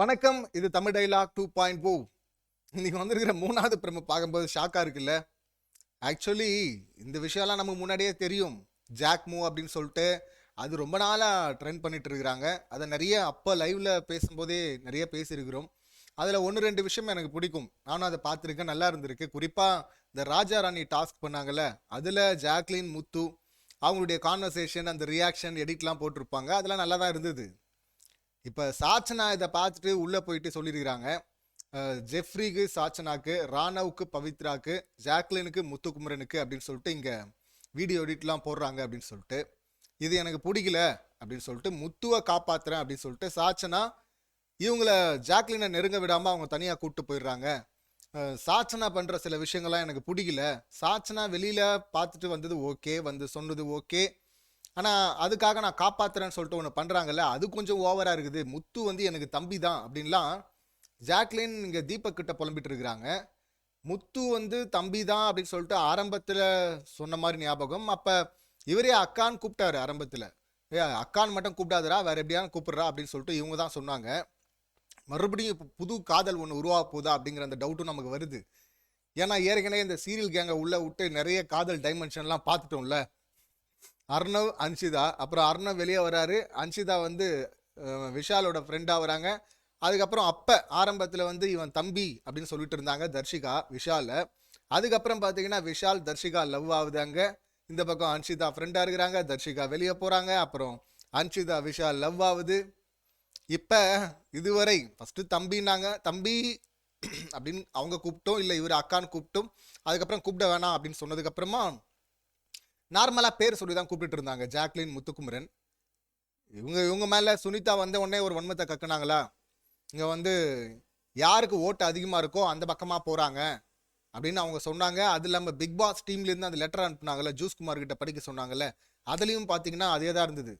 வணக்கம். இது Tamil dialogue two point O இன்னைக்கு வந்திருக்கிற மூணாவது பிரம பார்க்கும்போது ஷாக்காக இருக்குல்ல? ஆக்சுவலி இந்த விஷயம்லாம் நமக்கு முன்னாடியே தெரியும். ஜாக் மூ அப்படின்னு சொல்லிட்டு அது ரொம்ப நாளாக ட்ரெண்ட் பண்ணிட்டு இருக்கிறாங்க. அதை நிறைய அப்போ லைவ்ல பேசும்போதே நிறைய பேசியிருக்கிறோம். அதில் ஒன்று ரெண்டு விஷயம் எனக்கு பிடிக்கும். நானும் அதை பார்த்துருக்கேன். நல்லா இருந்திருக்கு. குறிப்பாக இந்த ராஜா ராணி டாஸ்க் பண்ணாங்கல்ல அதில் ஜாக்லின் முத்து அவங்களுடைய கான்வர்சேஷன் அந்த ரியாக்ஷன் எடிட்லாம் போட்டிருப்பாங்க. அதெல்லாம் நல்லா தான் இருந்தது. இப்போ சாச்சனா இதை பார்த்துட்டு உள்ளே போயிட்டு சொல்லியிருக்கிறாங்க. ஜெஃப்ரிக்கு சாச்சனாக்கு ராணவுக்கு பவித்ராக்கு ஜாக்லினுக்கு முத்துக்குமரனுக்கு அப்படின்னு சொல்லிட்டு இங்கே வீடியோ எடிட்லாம் போடுறாங்க அப்படின்னு சொல்லிட்டு இது எனக்கு பிடிக்கல அப்படின்னு சொல்லிட்டு முத்துவை காப்பாற்றுறேன் அப்படின்னு சொல்லிட்டு சாச்சனா இவங்கள ஜாக்லினை நெருங்க விடாமல் அவங்க தனியாக கூப்பிட்டு போயிடுறாங்க. சாச்சனா பண்ணுற சில விஷயங்கள்லாம் எனக்கு பிடிக்கல. சாச்சனா வெளியில் பார்த்துட்டு வந்தது ஓகே வந்து சொன்னது ஓகே. ஆனால் அதுக்காக நான் காப்பாற்றுறேன்னு சொல்லிட்டு ஒன்று பண்ணுறாங்கல்ல அது கொஞ்சம் ஓவராக இருக்குது. முத்து வந்து எனக்கு தம்பி தான் அப்படின்லாம் ஜாக்லின் இங்கே தீபக் கிட்ட புலம்பிட்டு இருக்கிறாங்க. முத்து வந்து தம்பி தான் அப்படின்னு சொல்லிட்டு ஆரம்பத்தில் சொன்ன மாதிரி ஞாபகம். அப்போ இவரே அக்கான்னு கூப்பிட்டாரு ஆரம்பத்தில். ஏ அக்கான்னு மட்டும் கூப்பிடாதரா வேற எப்படியாவது கூப்பிட்றா அப்படின்னு சொல்லிட்டு இவங்க தான் சொன்னாங்க. மறுபடியும் இப்போ புது காதல் ஒன்று உருவாக போதா அப்படிங்கிற அந்த டவுட்டும் நமக்கு வருது. ஏன்னா ஏற்கனவே இந்த சீரியல் கேங்கை உள்ளே விட்டு நிறைய காதல் டைமென்ஷன்லாம் பார்த்துட்டோம்ல. அர்ணவ் அன்ஷிதா. அப்புறம் அர்ணவ் வெளியே வராரு. அன்ஷிதா வந்து விஷாலோட ஃப்ரெண்டாக வராங்க. அதுக்கப்புறம் அப்போ ஆரம்பத்தில் வந்து இவன் தம்பி அப்படின்னு சொல்லிட்டு இருந்தாங்க தர்ஷிகா விஷாலை. அதுக்கப்புறம் பார்த்தீங்கன்னா விஷால் தர்ஷிகா லவ் ஆகுதாங்க இந்த பக்கம் அன்ஷிதா ஃப்ரெண்டாக இருக்கிறாங்க தர்ஷிகா வெளியே போகிறாங்க அப்புறம் அன்ஷிதா விஷால் லவ் ஆகுது. இப்போ இதுவரை ஃபஸ்ட்டு தம்பின்னாங்க. தம்பி அப்படின்னு அவங்க கூப்பிட்டோம். இல்லை இவர் அக்கான்னு கூப்பிட்டோம். அதுக்கப்புறம் கூப்பிட வேணாம் அப்படின்னு சொன்னதுக்கப்புறமா நார்மலாக பேர் சொல்லி தான் கூப்பிட்டு இருந்தாங்க. ஜாக்லின் முத்துக்குமரன். இவங்க இவங்க மேலே சுனிதா வந்த உடனே ஒரு வன்மத்தை கக்குனாங்களா? இங்கே வந்து யாருக்கு ஓட்டு அதிகமாக இருக்கோ அந்த பக்கமாக போகிறாங்க அப்படின்னு அவங்க சொன்னாங்க. அது இல்லாமல் பிக் பாஸ் டீம்லேருந்து அந்த லெட்டர் அனுப்புனாங்கல்ல ஜூஸ் குமார் கிட்ட படிக்க சொன்னாங்கல்ல அதுலேயும் பார்த்தீங்கன்னா அதே தான் இருந்தது.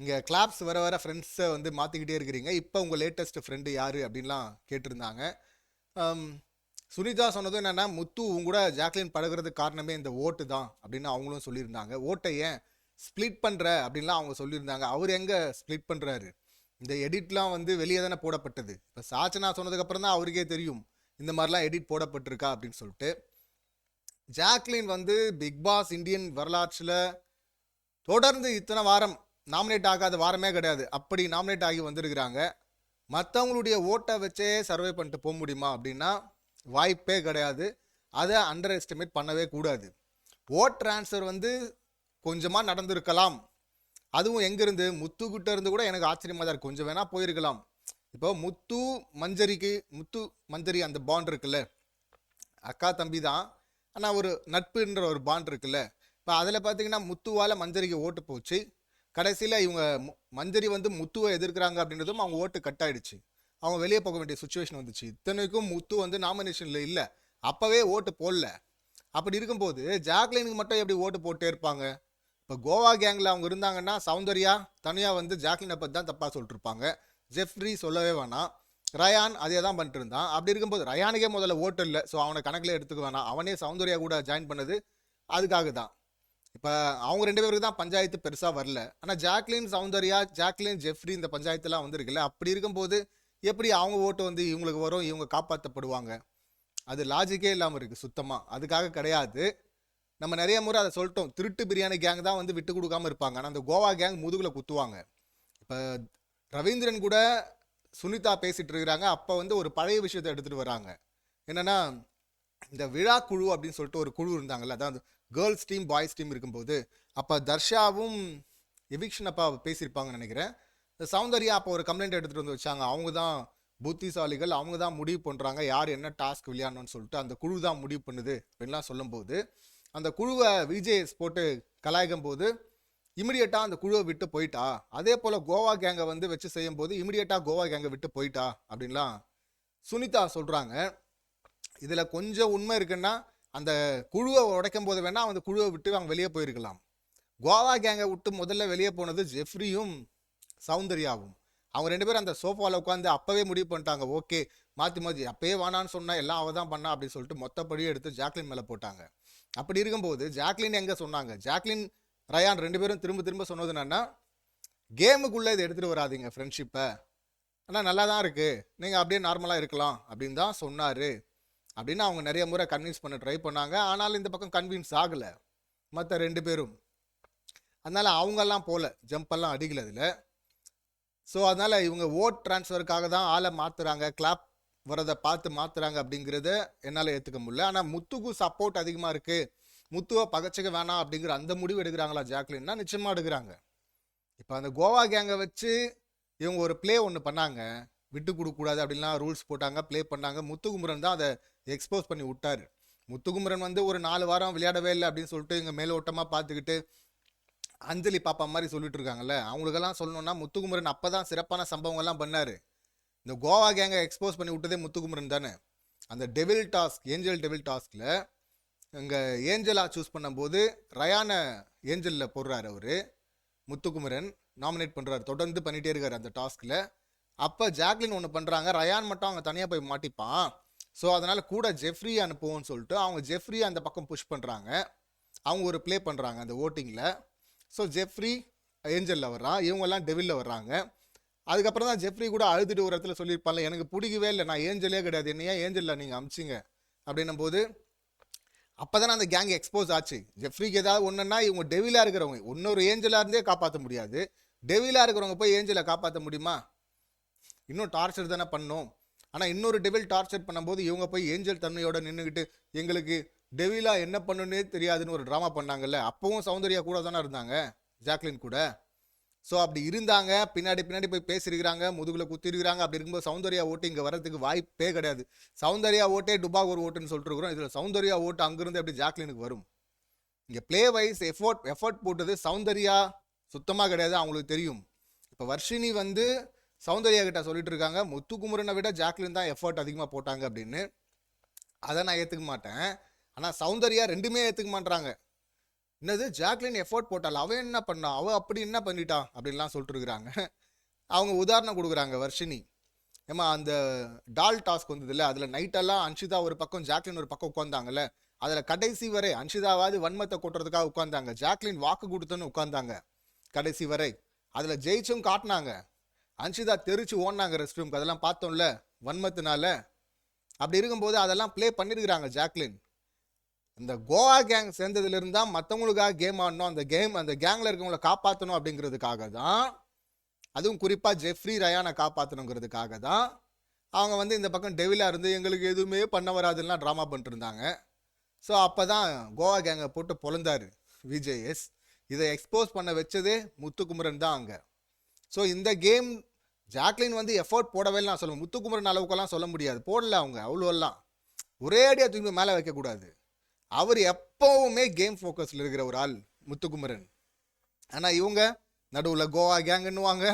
இங்கே கிளாப்ஸ் வர வர ஃப்ரெண்ட்ஸை வந்து மாற்றிக்கிட்டே இருக்கிறீங்க. இப்போ உங்கள் லேட்டஸ்ட் ஃப்ரெண்டு யார் அப்படின்லாம் கேட்டிருந்தாங்க. சுனிதா சொன்னதும் என்னென்னா முத்து கூட ஜாக்லின் பழகிறதுக்கு காரணமே இந்த ஓட்டு தான் அப்படின்னு அவங்களும் சொல்லியிருந்தாங்க. ஓட்டை ஏன் ஸ்ப்ளிட் பண்ணுற அப்படின்லாம் அவங்க சொல்லியிருந்தாங்க. அவர் எங்கே ஸ்ப்ளிட் பண்ணுறாரு இந்த எடிட்லாம் வந்து வெளியே தானே போடப்பட்டது. இப்போ சாச்சனா சொன்னதுக்கப்புறம் தான் அவருக்கே தெரியும் இந்த மாதிரிலாம் எடிட் போடப்பட்டிருக்கா அப்படின்னு சொல்லிட்டு. ஜாக்லின் வந்து பிக் பாஸ் இந்தியன் வரலாற்றில் தொடர்ந்து இத்தனை வாரம் நாமினேட் ஆகாத வாரமே கிடையாது. அப்படி நாமினேட் ஆகி வந்திருக்கிறாங்க. மற்றவங்களுடைய ஓட்டை வச்சே சர்வே பண்ணிட்டு போக முடியுமா அப்படின்னா வாய்ப்பே கிடையாது. அதை அண்டர் எஸ்டிமேட் பண்ணவே கூடாது. ஓட் ட்ரான்ஸ்ஃபர் வந்து கொஞ்சமாக நடந்திருக்கலாம். அதுவும் எங்கேருந்து? முத்துக்கிட்ட இருந்து கூட எனக்கு ஆச்சரியமாக தான் இருக்கு. கொஞ்சம் வேணால் போயிருக்கலாம். இப்போ முத்து மஞ்சரிக்கு முத்து மஞ்சரி அந்த பாண்ட் இருக்குல்ல. அக்கா தம்பி தான். ஆனால் ஒரு நட்புன்ற ஒரு பாண்ட் இருக்குல்ல. இப்போ அதில் பார்த்தீங்கன்னா முத்துவால் மஞ்சரிக்கு ஓட்டு போச்சு. கடைசியில் இவங்க மு- மஞ்சரி வந்து முத்துவை எதிர்க்கிறாங்க அப்படின்றதும் அவங்க ஓட்டு கட் ஆயிடுச்சு. அவங்க வெளியே போக வேண்டிய சுச்சுவேஷன் வந்துச்சு. இத்தனைக்கும் முத்து வந்து நாமினேஷனில் இல்லை. அப்போவே ஓட்டு போடல. அப்படி இருக்கும்போது ஜாக்லினுக்கு மட்டும் எப்படி ஓட்டு போட்டே இருப்பாங்க? இப்போ கோவா கேங்கில் அவங்க இருந்தாங்கன்னா சௌந்தர்யா தனியாக வந்து ஜாக்லினை பற்றி தான் தப்பாக சொல்லிட்டு இருப்பாங்க ஜெஃப்ரி சொல்லவே வேணாம். ரயான் அதே தான் பண்ணிட்டு இருந்தான். அப்படி இருக்கும்போது ரயானுக்கே முதல்ல ஓட்டு இல்லை. ஸோ அவனை கணக்கில் எடுத்துக்க வேணாம். அவனே சௌந்தர்யா கூட ஜாயின் பண்ணது அதுக்காக தான். இப்போ அவங்க ரெண்டு பேருக்கு தான் பஞ்சாயத்து பெருசாக வரல. ஆனால் ஜாக்லின் சௌந்தர்யா ஜாக்லின் ஜெஃப்ரி இந்த பஞ்சாயத்துலாம் வந்திருக்குல்ல. அப்படி இருக்கும்போது எப்படி அவங்க ஓட்டு வந்து இவங்களுக்கு வரும் இவங்க காப்பாற்றப்படுவாங்க அது லாஜிக்கே இல்லாமல் இருக்குது சுத்தமாக அதுக்காக கிடையாது. நம்ம நிறைய முறை அதை சொல்லிட்டோம். திருட்டு பிரியாணி கேங் தான் வந்து விட்டு கொடுக்காம இருப்பாங்க. ஆனால் அந்த கோவா கேங் முதுகில் குத்துவாங்க. இப்போ ரவீந்திரன் கூட சுனிதா பேசிட்டு இருக்கிறாங்க. அப்போ வந்து ஒரு பழைய விஷயத்தை எடுத்துகிட்டு வராங்க என்னென்னா இந்த விழா குழு அப்படின்னு சொல்லிட்டு ஒரு குழு இருந்தாங்கல்ல அதான் கேர்ள்ஸ் டீம் பாய்ஸ் டீம் இருக்கும்போது அப்போ தர்ஷாவும் எவிக்ஷன் அப்பா பேசியிருப்பாங்கன்னு நினைக்கிறேன். இந்த சௌந்தர்யா அப்போ ஒரு கம்ப்ளைண்ட் எடுத்துகிட்டு வந்து வச்சாங்க. அவங்க தான் புத்திசாலிகள் அவங்க தான் முடிவு பண்ணுறாங்க யார் என்ன டாஸ்க் விளையாடணும்னு சொல்லிட்டு அந்த குழு தான் முடிவு பண்ணுது அப்படின்லாம் சொல்லும்போது அந்த குழுவை விஜய் போட்டு கலாய்க்கும் போது இமிடியட்டாக அந்த குழுவை விட்டு போயிட்டா. அதே போல் கோவா கேங்கை வந்து வச்சு செய்யும்போது இமிடியட்டாக கோவா கேங்கை விட்டு போயிட்டா அப்படின்லாம் சுனிதா சொல்கிறாங்க இதில் கொஞ்சம் உண்மை இருக்குன்னா அந்த குழுவை உடைக்கும் போது வேணால் அந்த குழுவை விட்டு அவங்க வெளியே போயிருக்கலாம். கோவா கேங்கை விட்டு முதல்ல வெளியே போனது ஜெஃப்ரியும் சௌந்தர்யாவும். அவங்க ரெண்டு பேரும் அந்த சோஃபாவில் உட்காந்து அப்போவே முடிவு பண்ணிட்டாங்க. ஓகே மாற்றி மாற்றி அப்பயே வேணான்னு சொன்னால் எல்லாம் அவள் தான் பண்ணா அப்படின்னு சொல்லிட்டு மொத்தப்படியே எடுத்து ஜாக்லின் மேலே போட்டாங்க. அப்படி இருக்கும்போது ஜாக்லின் எங்கே சொன்னாங்க? ஜாக்லின் ரயான் ரெண்டு பேரும் திரும்ப திரும்ப சொன்னது என்னென்னா கேமுக்குள்ளே இதை எடுத்துகிட்டு வராதீங்க ஃப்ரெண்ட்ஷிப்பை ஆனால் நல்லா தான் இருக்குது நீங்கள் அப்படியே நார்மலாக இருக்கலாம். அப்படின்னு தான் சொன்னார். அப்படின்னு அவங்க நிறைய முறை கன்வின்ஸ் பண்ண ட்ரை பண்ணாங்க. ஆனாலும் இந்த பக்கம் கன்வின்ஸ் ஆகலை. மற்ற ரெண்டு பேரும். அதனால் அவங்கெல்லாம் போகல ஜம்பெல்லாம் அடிக்கல அதில். ஸோ அதனால் இவங்க ஓட் ட்ரான்ஸ்ஃபருக்காக தான் ஆளை மாற்றுறாங்க கிளாப் வரதை பார்த்து மாற்றுறாங்க அப்படிங்கிறத என்னால் ஏற்றுக்க முடியல. ஆனால் முத்துக்கு சப்போர்ட் அதிகமாக இருக்குது முத்துவை பகச்சிக்க வேணாம் அப்படிங்கிற அந்த முடிவு எடுக்கிறாங்களா ஜாக்லின்னா நிச்சயமாக எடுக்கிறாங்க. இப்போ அந்த கோவா கேங்கை வச்சு இவங்க ஒரு ப்ளே ஒன்று பண்ணாங்க. விட்டு கொடுக்கக்கூடாது அப்படின்லாம் ரூல்ஸ் போட்டாங்க ப்ளே பண்ணாங்க. முத்துக்குமரன் தான் அதை எக்ஸ்போஸ் பண்ணி விட்டார். முத்துக்குமரன் வந்து ஒரு நாலு வாரம் விளையாடவே இல்லை அப்படின்னு சொல்லிட்டு இங்கே மேலோட்டமாக பார்த்துக்கிட்டு அஞ்சலி பாப்பா மாதிரி சொல்லிட்டு இருக்காங்கல்ல அவங்களுக்கெல்லாம் சொல்லணும்னா முத்துக்குமரன் அப்போ தான் சிறப்பான சம்பவங்கள்லாம் பண்ணார். இந்த கோவா கேங்கை எக்ஸ்போஸ் பண்ணி விட்டதே முத்துக்குமரன் தானே. அந்த டெவில் டாஸ்க் ஏஞ்சல் டெவில் டாஸ்கில் இங்கே ஏஞ்சலா சூஸ் பண்ணும்போது ரயானை ஏஞ்சலில் போடுறாரு அவர். முத்துக்குமரன் நாமினேட் பண்ணுறாரு தொடர்ந்து பண்ணிகிட்டே இருக்கார் அந்த டாஸ்கில் அப்போ ஜாக்லின் ஒன்று பண்ணுறாங்க ரயான் மட்டும் அவங்க தனியாக போய் மாட்டிப்பான். ஸோ அதனால் கூட ஜெஃப்ரி அனுப்புவோம்னு சொல்லிட்டு அவங்க ஜெஃப்ரி அந்த பக்கம் புஷ் பண்ணுறாங்க அவங்க ஒரு ப்ளே பண்ணுறாங்க அந்த ஓட்டிங்கில் ஸோ ஜெஃப்ரி ஏஞ்சலில் வர்றான் இவங்கெல்லாம் டெவிலில் வர்றாங்க. அதுக்கப்புறம் தான் ஜெஃப்ரி கூட அழுதுட்டு ஒரு இடத்துல சொல்லியிருப்பான்ல எனக்கு பிடிக்கவே இல்லை. நான் ஏஞ்சலே கிடையாது. என்னையா ஏஞ்சலில் நீங்கள் அமிச்சிங்க. அப்படின்னும் போது அப்போ தானே அந்த கேங் எக்ஸ்போஸ் ஆச்சு. ஜெஃப்ரிக்கு ஏதாவது ஒன்றுன்னா இவங்க டெவிலாக இருக்கிறவங்க இன்னொரு ஏஞ்சலாக இருந்தே காப்பாற்ற முடியாது. டெவிலாக இருக்கிறவங்க போய் ஏஞ்சலை காப்பாற்ற முடியுமா? இன்னும் டார்ச்சர் தானே பண்ணோம். ஆனால் இன்னொரு டெவில் டார்ச்சர் பண்ணும்போது இவங்க போய் ஏஞ்சல் தன்மையோட நின்றுக்கிட்டு எங்களுக்கு டெவிலா என்ன பண்ணுன்னே தெரியாதுன்னு ஒரு ட்ராமா பண்ணாங்கல்ல அப்பவும் சௌந்தர்யா கூட தானே இருந்தாங்க ஜாக்லின் கூட. ஸோ அப்படி இருந்தாங்க பின்னாடி பின்னாடி போய் பேசியிருக்கிறாங்க முதுகில் குத்திருக்கிறாங்க அப்படி இருக்கும்போது சௌந்தர்யா ஓட்டு இங்கே வரதுக்கு வாய்ப்பே கிடையாது. சௌந்தர்யா ஓட்டே டுபாக் ஒரு ஓட்டுன்னு சொல்லிட்டுருக்குறோம். இதில் சௌந்தர்யா ஓட்டு அங்கேருந்து அப்படி ஜாக்லினுக்கு வரும்? இங்கே பிளே வைஸ் எஃபோர்ட் எஃபர்ட் போட்டது சௌந்தர்யா சுத்தமாக கிடையாது அவங்களுக்கு தெரியும். இப்போ வர்ஷினி வந்து சௌந்தர்யா கிட்ட சொல்லிட்டு இருக்காங்க முத்துக்குமரனை விட ஜாக்லின் தான் எஃபர்ட் அதிகமாக போட்டாங்க அப்படின்னு. அதை நான் ஏற்றுக்க மாட்டேன். ஆனால் சௌந்தர்யா ரெண்டுமே ஏற்றுக்க மாட்டாங்க என்னது? ஜாக்லின் எஃபோர்ட் போட்டாள்? அவன் என்ன பண்ணான் அவள் அப்படி என்ன பண்ணிட்டான் அப்படின்லாம் சொல்லிட்டு இருக்கிறாங்க அவங்க உதாரணம் கொடுக்குறாங்க வர்ஷினி. ஏமா அந்த டால் டாஸ்க் வந்ததுல அதில் நைட்டெல்லாம் அன்ஷிதா ஒரு பக்கம் ஜாக்லின் ஒரு பக்கம் உட்காந்தாங்கல்ல அதில் கடைசி வரை அன்ஷிதாவாவது வன்மத்தை கொட்டுறதுக்காக உட்காந்தாங்க ஜாக்லின் வாக்கு கொடுத்தோன்னு உட்காந்தாங்க கடைசி வரை. அதில் ஜெயிச்சும் காட்டினாங்க. அன்ஷிதா தெரிச்சு ஓடினாங்க ரெஸ்ட் ரூம்க்கு அதெல்லாம் பார்த்தோம்ல வன்மத்தினால. அப்படி இருக்கும்போது அதெல்லாம் ப்ளே பண்ணியிருக்கிறாங்க ஜாக்லின். இந்த கோவா கேங் சேர்ந்ததுலேருந்து தான் மற்றவங்களுக்காக கேம் ஆடணும். அந்த கேம் அந்த கேங்கில் இருக்கவங்கள காப்பாற்றணும் அப்படிங்கிறதுக்காக தான் அதுவும் குறிப்பாக ஜெஃப்ரி ரயானை காப்பாற்றணுங்கிறதுக்காக தான் அவங்க வந்து இந்த பக்கம் டெவிலாக இருந்து எங்களுக்கு எதுவுமே பண்ண வராதுலாம் ட்ராமா பண்ணிட்டுருந்தாங்க. ஸோ அப்போ தான் கோவா கேங்கை போட்டு பொழந்தார் விஜேஎஸ். இதை எக்ஸ்போஸ் பண்ண வச்சதே முத்துக்குமரன் தான் அங்கே. ஸோ இந்த கேம் ஜாக்லின் வந்து எஃபோர்ட் போடவே நான் சொல்லுவேன். முத்துக்குமரன் அளவுக்கெல்லாம் சொல்ல முடியாது. போடல அவங்க அவ்வளோலாம். ஒரே அடியாக தூக்கி மேலே வைக்கக்கூடாது. அவர் எப்போவுமே கேம் ஃபோக்கஸில் இருக்கிற ஒரு ஆள் முத்துக்குமரன். ஆனால் இவங்க நடுவில் கோவா கேங்குன்னுவாங்க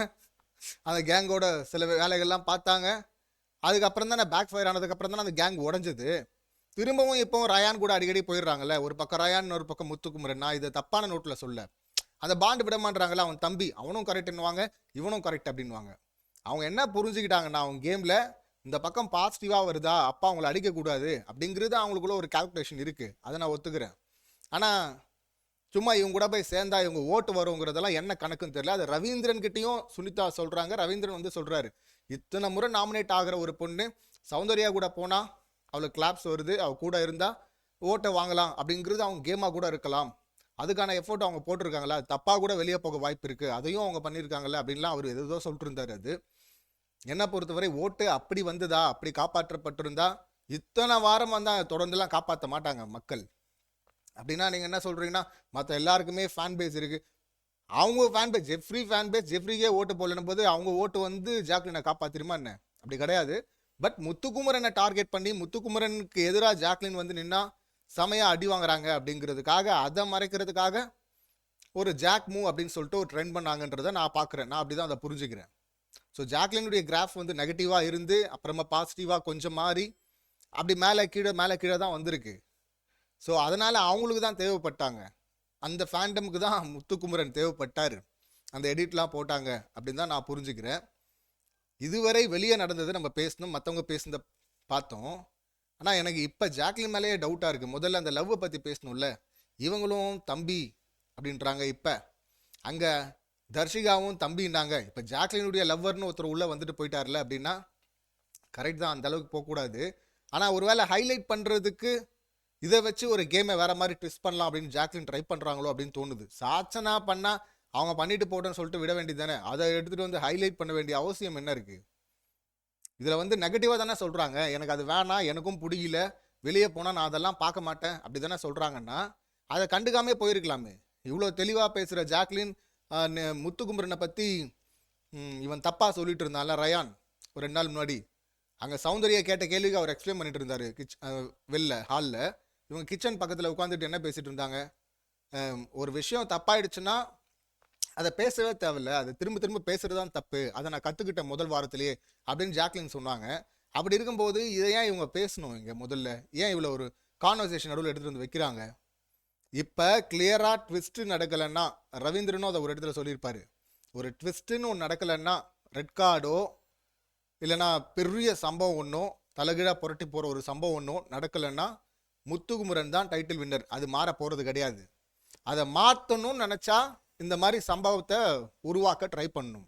அந்த கேங்கோட சில வேலைகள்லாம் பார்த்தாங்க. அதுக்கப்புறம் தானே பேக் ஃபயர் ஆனதுக்கப்புறம் தானே அந்த கேங் உடஞ்சது. திரும்பவும் இப்போவும் ரயான் கூட அடிக்கடி போயிடுறாங்கல்ல. ஒரு பக்கம் ரயான் ஒரு பக்கம் முத்துக்குமரன். நான் இதை தப்பான நோட்டில் சொல்ல. அந்த பாண்டு விடமாட்டாங்கல்ல அவன் தம்பி. அவனும் கரெக்டுன்னுவாங்க இவனும் கரெக்ட் அப்படின்வாங்க அவங்க என்ன புரிஞ்சுக்கிட்டாங்கன்னா அவங்க கேமில் இந்த பக்கம் பாசிட்டிவாக வருதா? அப்பா அவங்கள அடிக்கக்கூடாது. அப்படிங்கிறது அவங்களுக்குள்ள ஒரு கால்குலேஷன் இருக்குது அதை நான் ஒத்துக்கிறேன். ஆனால் சும்மா இவங்க கூட போய் சேர்ந்தா இவங்க ஓட்டு வருங்கிறதெல்லாம் என்ன கணக்குன்னு தெரியல. அது ரவீந்திரன் கிட்டேயும் சுனிதா சொல்கிறாங்க ரவீந்திரன் வந்து சொல்கிறாரு இத்தனை முறை நாமினேட் ஆகிற ஒரு பொண்ணு சௌந்தர்யா கூட போனால் அவளுக்கு கிளாப்ஸ் வருது. அவள் கூட இருந்தால் ஓட்டை வாங்கலாம். அப்படிங்கிறது அவங்க கேமாக கூட இருக்கலாம். அதுக்கான எஃபோர்ட் அவங்க போட்டிருக்காங்களா தப்பாக கூட வெளியே போக வாய்ப்பு இருக்குது அதையும் அவங்க பண்ணியிருக்காங்களே அப்படின்லாம் அவர் எதோ சொல்லிட்டு இருந்தார் அது. என்னை பொறுத்தவரை ஓட்டு அப்படி வந்ததா? அப்படி காப்பாற்றப்பட்டிருந்தா? இத்தனை வாரம் வந்தால் தொடர்ந்துலாம் காப்பாற்ற மாட்டாங்க மக்கள். அப்படின்னா நீங்கள் என்ன சொல்கிறீங்கன்னா மற்ற எல்லாருக்குமே ஃபேன் பேஸ் இருக்குது அவங்க fan base Jeffrey fan base ஜெஃப்ரிக்கே ஓட்டு போடலும் போது அவங்க ஓட்டு வந்து ஜாக்லினை காப்பாற்றிருமா என்ன? அப்படி கிடையாது. பட் முத்துக்குமரனை டார்கெட் பண்ணி முத்துக்குமரனுக்கு எதிராக ஜாக்லின் வந்து நின்னா செமையாக அடி வாங்குறாங்க அப்படிங்கிறதுக்காக அதை மறைக்கிறதுக்காக ஒரு ஜாக் மூவ் அப்படின்னு சொல்லிட்டு ஒரு ட்ரெண்ட் பண்ணாங்கன்றதை நான் பார்க்குறேன். நான் அப்படி தான் அதை புரிஞ்சுக்கிறேன். ஸோ ஜாக்லினுடைய கிராஃப் வந்து நெகட்டிவாக இருந்து அப்புறமா பாசிட்டிவாக கொஞ்சம் மாறி அப்படி மேலே கீழே மேலே கீழே தான் வந்திருக்கு. ஸோ அதனால் அவங்களுக்கு தான் தேவைப்பட்டாங்க. அந்த ஃபேண்டமுக்கு தான் முத்துக்குமரன் தேவைப்பட்டார். அந்த எடிட்லாம் போட்டாங்க அப்படின்னு தான் நான் புரிஞ்சுக்கிறேன். இதுவரை வெளியே நடந்தது நம்ம பேசணும். மற்றவங்க பேசுனத பார்த்தோம். ஆனால் எனக்கு இப்போ ஜாக்லின் மேலேயே டவுட்டாக இருக்குது முதல்ல அந்த லவ்வை பற்றி பேசணும்ல. இவங்களும் தம்பி அப்படின்றாங்க இப்போ. அங்கே தர்ஷிகாவும் தம்பின்னாங்க இப்போ ஜாக்லினுடைய லவ்வர்னு ஒருத்தர் உள்ளே வந்துட்டு போயிட்டார்ல அப்படின்னா கரெக்ட் தான் அந்த அளவுக்கு போகக்கூடாது. ஆனால் ஒருவேளை ஹைலைட் பண்ணுறதுக்கு இதை வச்சு ஒரு கேமை வேறு மாதிரி ட்விஸ்ட் பண்ணலாம் அப்படின்னு ஜாக்லின் ட்ரை பண்ணுறாங்களோ அப்படின்னு தோணுது. சாச்சனா பண்ணால் அவங்க பண்ணிட்டு போட்டோன்னு சொல்லிட்டு விட வேண்டியது தானே அதை எடுத்துகிட்டு வந்து ஹைலைட் பண்ண வேண்டிய அவசியம் என்ன இருக்குது இதில் வந்து நெகட்டிவாக தானே சொல்கிறாங்க எனக்கு அது வேணாம் எனக்கும் பிடிக்கல வெளியே போனால் நான் அதெல்லாம் பார்க்க மாட்டேன் அப்படி தானே சொல்கிறாங்கன்னா அதை கண்டுக்காமே போயிருக்கலாமே. இவ்வளோ தெளிவாக பேசுகிற ஜாக்லின் முத்துக்குமரனை பற்றி இவன் தப்பாக சொல்லிட்டு இருந்தான்ல ரயான் ஒரு ரெண்டு நாள் முன்னாடி. அங்கே சௌந்தர்யா கேட்ட கேள்விக்கு அவர் எக்ஸ்பிளைன் பண்ணிட்டு இருந்தார் கிச் வெளில ஹாலில் இவங்க கிச்சன் பக்கத்தில் உட்காந்துட்டு என்ன பேசிட்டு இருந்தாங்க? ஒரு விஷயம் தப்பாயிடுச்சுன்னா அதை பேசவே தேவையில்ல. அதை திரும்ப திரும்ப பேசுறது தான் தப்பு. அதை நான் கற்றுக்கிட்டேன் முதல் வாரத்திலேயே அப்படின்னு ஜாக்லின் சொன்னாங்க. அப்படி இருக்கும்போது இதை ஏன் இவங்க பேசணும் இங்கே முதல்ல? ஏன் இவ்வளோ ஒரு கான்வர்சேஷன் நடுவில் எடுத்துகிட்டு வந்து வைக்கிறாங்க? இப்போ கிளியராக ட்விஸ்ட்டு நடக்கலைன்னா ரவீந்திரனும் அதை ஒரு இடத்துல சொல்லியிருப்பார். ஒரு ட்விஸ்ட்டுன்னு ஒன்று நடக்கலைன்னா ரெட் கார்டோ இல்லைன்னா பெரிய சம்பவம் ஒன்றும் தலைகீழாக புரட்டி போகிற ஒரு சம்பவம் ஒன்றும் நடக்கலைன்னா முத்துகுமரன் தான் டைட்டில் வின்னர் அது மாற போகிறது கிடையாது. அதை மாற்றணும்னு நினச்சா இந்த மாதிரி சம்பவத்தை உருவாக்க ட்ரை பண்ணணும்.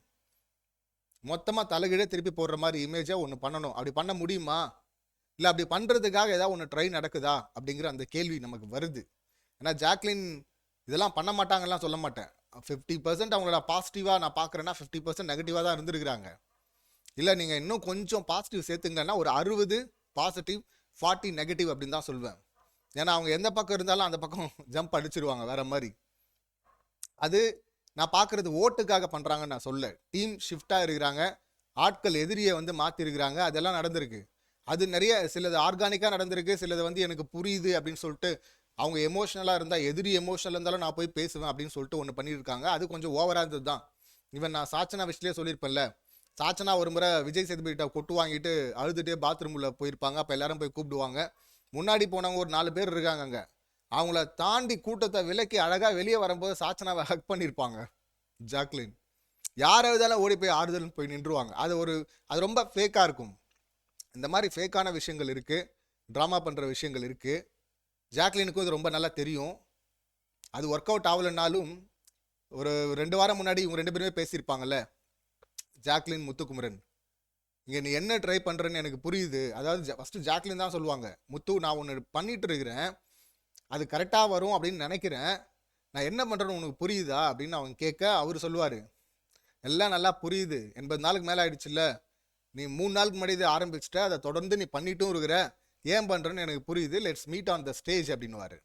மொத்தமாக தலைகீழே திருப்பி போடுற மாதிரி இமேஜை ஒன்று பண்ணணும். அப்படி பண்ண முடியுமா? இல்லை அப்படி பண்ணுறதுக்காக ஏதாவது ஒன்று ட்ரை நடக்குதா? அப்படிங்கிற அந்த கேள்வி நமக்கு வருது. ஏன்னா ஜாக்லின் இதெல்லாம் பண்ண மாட்டாங்கலாம் சொல்ல மாட்டேன். ஃபிஃப்டி பர்சன்ட் அவங்களோட பாசிட்டிவாக நான் பார்க்குறேன்னா ஃபிஃப்டி பர்சன்ட் நெகட்டிவாக தான் இருந்திருக்கிறாங்க. இல்லை நீங்கள் இன்னும் கொஞ்சம் பாசிட்டிவ் சேர்த்துங்கன்னா ஒரு அறுபது பாசிட்டிவ் ஃபார்ட்டி நெகட்டிவ் அப்படின்னு தான் சொல்வேன். ஏன்னா அவங்க எந்த பக்கம் இருந்தாலும் அந்த பக்கம் ஜம்ப் அடிச்சிருவாங்க வேற மாதிரி. அது நான் பார்க்குறது ஓட்டுக்காக பண்ணுறாங்கன்னு நான் சொல்ல. டீம் ஷிஃப்டாக இருக்கிறாங்க ஆட்கள் எதிரியை வந்து மாற்றிருக்கிறாங்க அதெல்லாம் நடந்திருக்கு. அது நிறைய சிலது ஆர்கானிக்காக நடந்திருக்கு சிலது வந்து எனக்கு புரியுது அப்படின்னு சொல்லிட்டு அவங்க எமோஷ்னலாக இருந்தால் எதிரி எமோஷனல் இருந்தாலும் நான் போய் பேசுவேன் அப்படின்னு சொல்லிட்டு ஒன்று பண்ணியிருக்காங்க. அது கொஞ்சம் ஓவராக இருந்தது தான். இவன் நான் சாச்சனா விஷயத்துலேயே சொல்லியிருப்பேன்ல சாச்சனா ஒரு முறை விஜய் சேதுபதிட்ட கொட்டு வாங்கிட்டு அழுதுட்டே பாத்ரூமில் போயிருப்பாங்க. அப்போ எல்லாரும் போய் கூப்பிடுவாங்க. முன்னாடி போனவங்க ஒரு நாலு பேர் இருக்காங்க அங்கே. அவங்கள தாண்டி கூட்டத்தை விலக்கி அழகாக வெளியே வரும்போது சாச்சனாவை ஹக் பண்ணியிருப்பாங்க. ஜாக்லின். யார் எழுதாலும் ஓடி போய் ஆறுதல்னு போய் நின்றுவாங்க. அது ஒரு அது ரொம்ப ஃபேக்காக இருக்கும். இந்த மாதிரி ஃபேக்கான விஷயங்கள் இருக்குது ட்ராமா பண்ணுற விஷயங்கள் இருக்குது ஜாக்லினுக்கும் இது ரொம்ப நல்லா தெரியும். அது ஒர்க் அவுட் ஆகலைன்னாலும் ஒரு ரெண்டு வாரம் முன்னாடி இவங்க ரெண்டு பேருமே பேசியிருப்பாங்கல்ல? ஜாக்லின் முத்துக்குமரன். இங்கே நீ என்ன ட்ரை பண்ணுறேன்னு எனக்கு புரியுது. அதாவது ஃபஸ்ட்டு ஜாக்லின் தான் சொல்லுவாங்க. முத்து நான் ஒன்று பண்ணிகிட்டு இருக்கிறேன். அது கரெக்டாக வரும் அப்படின்னு நினைக்கிறேன். நான் என்ன பண்ணுறேன்னு உனக்கு புரியுதா? அப்படின்னு அவங்க கேட்க அவர் சொல்லுவார். எல்லாம் நல்லா புரியுது. எண்பது நாளுக்கு மேலே ஆயிடுச்சுல்ல. நீ மூணு நாளுக்கு முன்னாடி இதை ஆரம்பிச்சிட்ட. அதை தொடர்ந்து நீ பண்ணிட்டும் இருக்கிற. ஏன் பண்ணுறேன்னு எனக்கு புரியுது. Let's meet on the stage அப்படின்னுவாரு.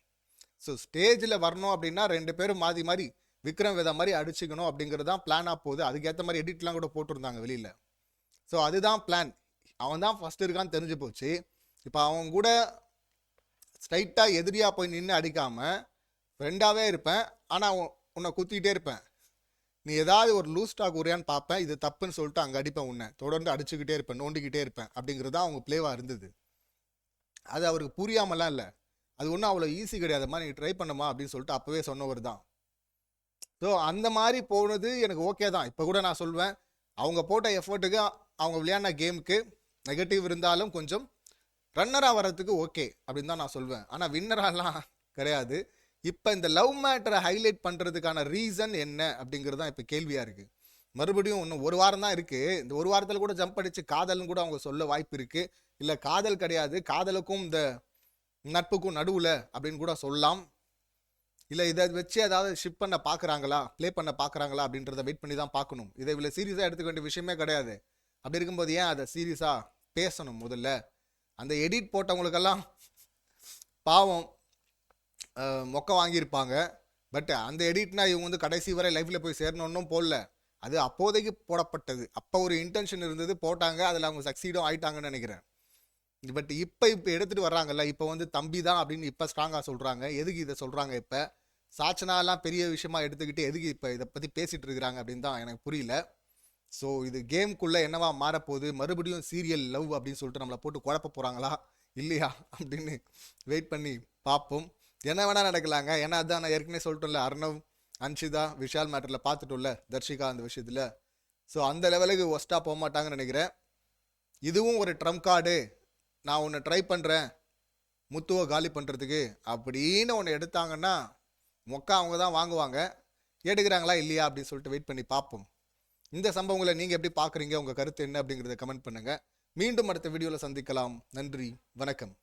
So ஸ்டேஜில் வரணும் அப்படின்னா ரெண்டு பேரும் மாறி மாறி விக்ரம் வித மாதிரி அடிச்சுக்கணும் அப்படிங்கிறது தான் பிளானாக போகுது. அதுக்கேற்ற மாதிரி எடிட்லாம் கூட போட்டிருந்தாங்க வெளியில். ஸோ அதுதான் பிளான் அவன் தான் ஃபஸ்ட் இருக்கான்னு தெரிஞ்சு போச்சு. இப்போ அவன் கூட ஸ்ட்ரைட்டாக எதிரியாக போய் நின்று அடிக்காமல் ஃப்ரெண்டாகவே இருப்பேன். ஆனால் உன்னை குத்திக்கிட்டே இருப்பேன். நீ ஏதாவது ஒரு லூஸ் டாக் உரையான்னு பார்ப்பேன். இது தப்புன்னு சொல்லிட்டு அங்கே அடிப்பேன் உன்னை. தொடர்ந்து அடிச்சுக்கிட்டே இருப்பேன் நோண்டிக்கிட்டே இருப்பேன் அப்படிங்கிறது தான் அவங்க பிளேவாக இருந்தது. அது அவருக்கு புரியாமலாம் இல்லை. அது ஒன்றும் அவ்வளோ ஈஸி கிடையாது. மாதிரி ட்ரை பண்ணுமா அப்படின்னு சொல்லிட்டு அப்போவே சொன்னவர் தான். ஸோ அந்த மாதிரி போனது எனக்கு ஓகே தான். இப்போ கூட நான் சொல்வேன். அவங்க போட்ட எஃபர்ட்டுக்கு அவங்க விளையாடின கேமுக்கு நெகட்டிவ் இருந்தாலும் கொஞ்சம் ரன்னராக வர்றதுக்கு ஓகே அப்படின்னு தான் நான் சொல்வேன். ஆனால் வின்னராலாம் கிடையாது. இப்போ இந்த லவ் மேட்டரை ஹைலைட் பண்ணுறதுக்கான ரீசன் என்ன அப்படிங்கிறது தான் இப்போ கேள்வியாக இருக்குது மறுபடியும் இன்னும் ஒரு வாரம் தான் இருக்குது இந்த ஒரு வாரத்தில் கூட ஜம்ப் அடித்து காதல்னு கூட அவங்க சொல்ல வாய்ப்பு இருக்குது இல்லை காதல் கிடையாது. காதலுக்கும் இந்த நட்புக்கும் நடுவில் அப்படின்னு கூட சொல்லலாம். இல்லை இதை வச்சு ஏதாவது ஷிப் பண்ண பார்க்குறாங்களா ப்ளே பண்ண பார்க்குறாங்களா அப்படின்றத வெயிட் பண்ணி தான் பார்க்கணும். இதை இவ்வளோ சீரியஸாக எடுத்துக்க வேண்டிய விஷயமே கிடையாது. அப்படி இருக்கும்போது ஏன் அதை சீரியஸாக பேசணும் முதல்ல? அந்த எடிட் போட்டவங்களுக்கெல்லாம் பாவம் மொக்க வாங்கியிருப்பாங்க. பட் அந்த எடிட்னா இவங்க வந்து கடைசி வரை லைஃப்பில் போய் சேரணுன்னும் போடல. அது அப்போதைக்கு போடப்பட்டது. அப்போ ஒரு இன்டென்ஷன் இருந்தது போட்டாங்க அதில் அவங்க சக்சீடும் ஆயிட்டாங்கன்னு நினைக்கிறேன். பட் இப்போ இப்போ எடுத்துகிட்டு வர்றாங்கல்ல இப்போ வந்து தம்பி தான் அப்படின்னு இப்போ ஸ்ட்ராங்காக சொல்கிறாங்க எதுக்கு இதை சொல்கிறாங்க இப்போ? சாச்சனாலாம் பெரிய விஷயமா எடுத்துக்கிட்டு எதுக்கு இப்போ இதை பற்றி பேசிகிட்டு இருக்கிறாங்க அப்படின்னு தான் எனக்கு புரியல. ஸோ இது கேம்குள்ளே என்னவா மாறப்போகுது? மறுபடியும் சீரியல் லவ் அப்படின்னு சொல்லிட்டு நம்மளை போட்டு குழப்ப போகிறாங்களா இல்லையா? அப்படின்னு வெயிட் பண்ணி பார்ப்போம். என்ன வேணால் நடக்கலாங்க. ஏன்னா அதான் நான் ஏற்கனவே சொல்லிட்டோம்ல அர்ணவ். அன்ஷிதா விஷால் மேட்டரில் பார்த்துட்டோம்ல தர்ஷிகா அந்த விஷயத்தில். ஸோ அந்த லெவலுக்கு ஒஸ்ட்டாக போக மாட்டாங்கன்னு நினைக்கிறேன். இதுவும் ஒரு ட்ரம் கார்டு. நான் ஒன்று ட்ரை பண்ணுறேன் முத்துவை காலி பண்ணுறதுக்கு அப்படின்னு ஒன்று எடுத்தாங்கன்னா மொக்கா அவங்க தான் வாங்குவாங்க. எடுக்கிறாங்களா இல்லையா அப்படின்னு சொல்லிட்டு வெயிட் பண்ணி பார்ப்போம். இந்த சம்பவங்களை நீங்கள் எப்படி பார்க்குறீங்க? உங்கள் கருத்து என்ன அப்படிங்கிறத கமெண்ட் பண்ணுங்கள் மீண்டும் அடுத்த வீடியோவில் சந்திக்கலாம். நன்றி. வணக்கம்.